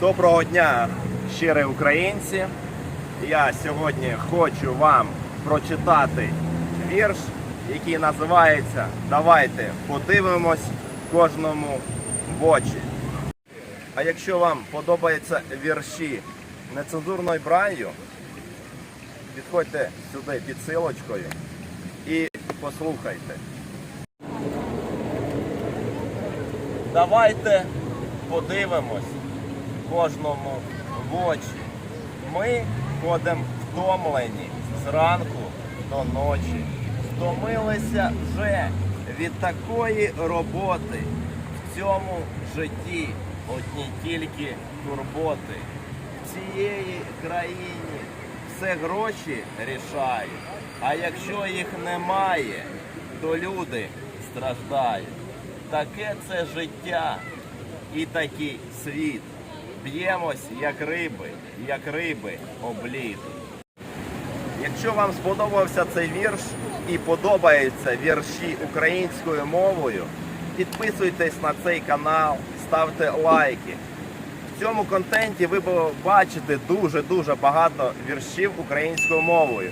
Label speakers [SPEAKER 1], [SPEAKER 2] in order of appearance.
[SPEAKER 1] Доброго дня, щирі українці. Я сьогодні хочу вам прочитати вірш, який називається Давайте подивимось кожному в очі. А якщо вам подобаються вірші нецензурною бранню, підходьте сюди під силочкою і послухайте. Давайте подивимось кожному в очі. Ми ходимо втомлені зранку до ночі. Втомилися вже від такої роботи. В цьому житті одні тільки турботи. В цієї країні все гроші рішають. А якщо їх немає, то люди страждають. Таке це життя і такий світ. Б'ємось як риби, як риби облід. Якщо вам сподобався цей вірш і подобаються вірші українською мовою, підписуйтесь на цей канал, ставте лайки. В цьому контенті ви побачите дуже-дуже багато віршів українською мовою.